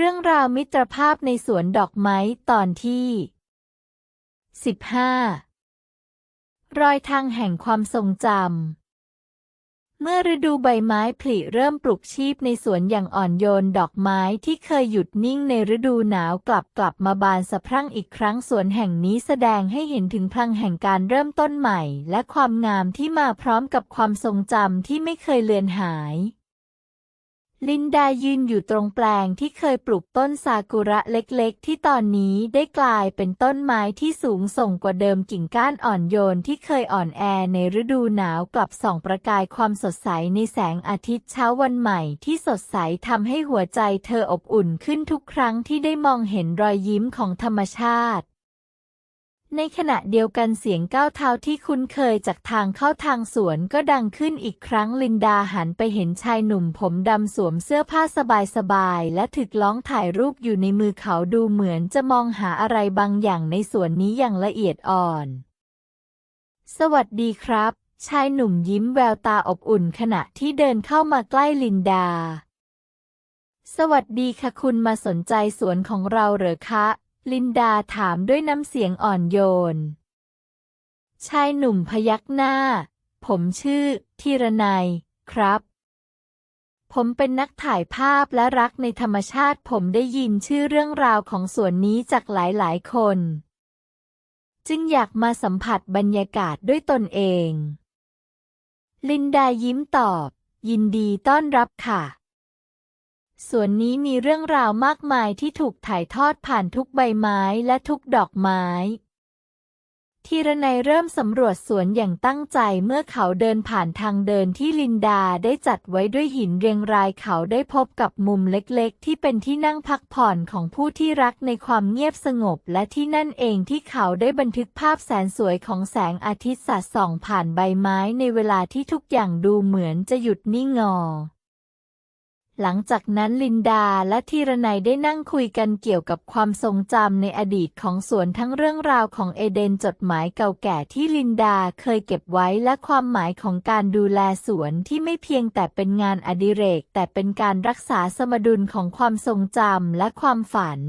เรื่องราวมิตรภาพในสวนดอกไม้ตอนที่ 15 รอยทางแห่งความทรงจำ เมื่อฤดูใบไม้ผลิเริ่มปลุกชีพในสวนอย่างอ่อนโยนดอกไม้ที่เคยหยุดนิ่งในฤดูหนาวกลับกลับมาบานสะพรั่งอีกครั้งสวนแห่งนี้แสดงให้เห็นถึงพลังแห่งการเริ่มต้นใหม่ และความงามที่มาพร้อมกับความทรงจำที่ไม่เคยเลือนหาย ลินดายืนอยู่ตรงแปลงที่เคยปลูกต้นซากุระเล็กๆ ที่ตอนนี้ได้กลายเป็นต้นไม้ที่สูงส่งกว่าเดิมกิ่งก้านอ่อนโยนที่เคยอ่อนแอในฤดูหนาวกลับส่องประกายความสดใสในแสงอาทิตย์เช้าวันใหม่ที่สดใสทำให้หัวใจเธออบอุ่นขึ้นทุกครั้งที่ได้มองเห็นรอยยิ้มของธรรมชาติ ในขณะเดียวกันเสียงก้าวเท้าที่คุ้นเคยจากทางเข้าทางสวนก็ดังขึ้นอีกครั้งลินดาหันไปเห็นชายหนุ่มผมดำสวมเสื้อผ้าสบายๆและถึกล้องถ่ายรูปอยู่ในมือเขาดูเหมือนจะมองหาอะไรบางอย่างในสวนนี้อย่างละเอียดอ่อน สวัสดีครับ ชายหนุ่มยิ้มแววตาอบอุ่นขณะที่เดินเข้ามาใกล้ลินดา สวัสดีค่ะคุณมาสนใจสวนของเราเหรอคะ ลินดาถามด้วยน้ำเสียงอ่อนโยน ชายหนุ่มพยักหน้า ผมชื่อธีรนัยครับ ผมเป็นนักถ่ายภาพและรักในธรรมชาติผมได้ยินชื่อเรื่องราวของสวนนี้จากหลายๆ คน จึงอยากมาสัมผัสบรรยากาศด้วยตนเอง ลินดายิ้มตอบ ยินดีต้อนรับค่ะ ส่วนนี้มีเรื่องราวมากมายที่ถูกถ่ายทอดผ่านทุกใบไม้และทุกดอกไม้ ทีรนัยเริ่มสำรวจสวนอย่างตั้งใจเมื่อเขาเดินผ่านทางเดินที่ลินดาได้จัดไว้ด้วยหินเรียงรายเขาได้พบกับมุมเล็กๆ ที่เป็นที่นั่งพักผ่อนของผู้ที่รักในความเงียบสงบ และที่นั่นเองที่เขาได้บันทึกภาพแสนสวยของแสงอาทิตย์สาดส่องผ่านใบไม้ในเวลาที่ทุกอย่างดูเหมือนจะหยุดนิ่งงอ หลังจากนั้นลินดาและธีรนัยได้นั่งคุยกันเกี่ยวกับความทรงจำในอดีตของสวนทั้งเรื่องราวของเอเดนจดหมายเก่าแก่ที่ลินดาเคยเก็บไว้และความหมายของการดูแลสวนที่ไม่เพียงแต่เป็นงานอดิเรก แต่เป็นการรักษาสมดุลของความทรงจำและความฝัน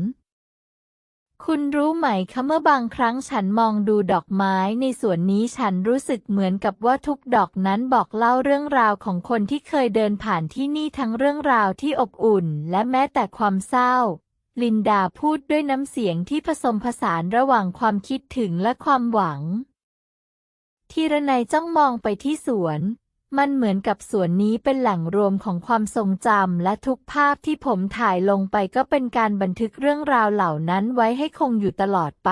คุณรู้ไหมคะเมื่อบางครั้งฉันมองดูดอกไม้ในสวนนี้ฉันรู้สึกเหมือนกับว่าทุกดอกนั้นบอกเล่าเรื่องราวของคนที่เคยเดินผ่านที่นี่ทั้งเรื่องราวที่อบอุ่น และแม้แต่ความเศร้า ลินดาพูดด้วยน้ำเสียงที่ผสมผสานระหว่างความคิดถึงและความหวัง ทีรนัยจ้องมองไปที่สวน มันเหมือนกับสวนนี้เป็นแหล่งรวมของความทรงจำและทุกภาพที่ผมถ่ายลงไปก็เป็นการบันทึกเรื่องราวเหล่านั้นไว้ให้คงอยู่ตลอดไป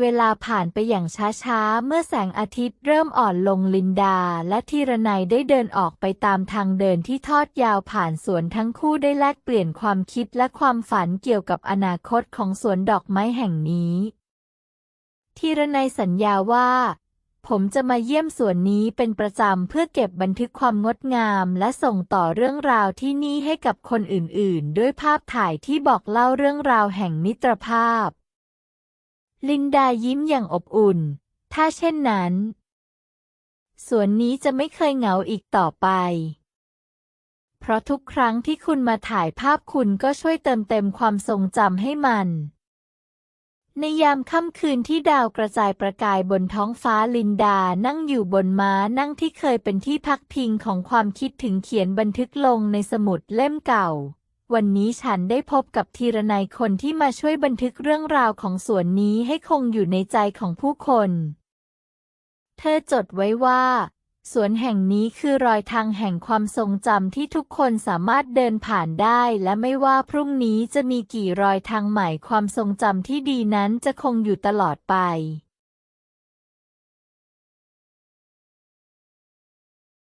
เวลาผ่านไปอย่างช้าๆ เมื่อแสงอาทิตย์เริ่มอ่อนลงลินดา และทีรนัยได้เดินออกไปตามทางเดินที่ทอดยาวผ่านสวนทั้งคู่ได้แลกเปลี่ยนความคิดและความฝันเกี่ยวกับอนาคตของสวนดอกไม้แห่งนี้ทีรนัยสัญญาว่า ผมจะมาเยี่ยมสวนนี้เป็นประจำเพื่อเก็บบันทึกความงดงามและส่งต่อเรื่องราวที่นี่ให้กับคนอื่นๆ ด้วยภาพถ่ายที่บอกเล่าเรื่องราวแห่งมิตรภาพ ลินดายิ้มอย่างอบอุ่น ถ้าเช่นนั้น สวนนี้จะไม่เคยเหงาอีกต่อไป เพราะทุกครั้งที่คุณมาถ่ายภาพคุณก็ช่วยเติมเต็มความทรงจำให้มัน ในยามค่ำคืนที่ดาวกระจายประกายบนท้องฟ้าลินดานั่งอยู่บนม้านั่งที่เคยเป็นที่พักพิงของความคิดถึงเขียนบันทึกลงในสมุดเล่มเก่า วันนี้ฉันได้พบกับทีรนัยคนที่มาช่วยบันทึกเรื่องราวของสวนนี้ให้คงอยู่ในใจของผู้คน เธอจดไว้ว่า สวนแห่งนี้คือรอยทางแห่งความทรงจำที่ทุกคนสามารถเดินผ่านได้ และไม่ว่าพรุ่งนี้จะมีกี่รอยทางใหม่ความทรงจำที่ดีนั้นจะคงอยู่ตลอดไป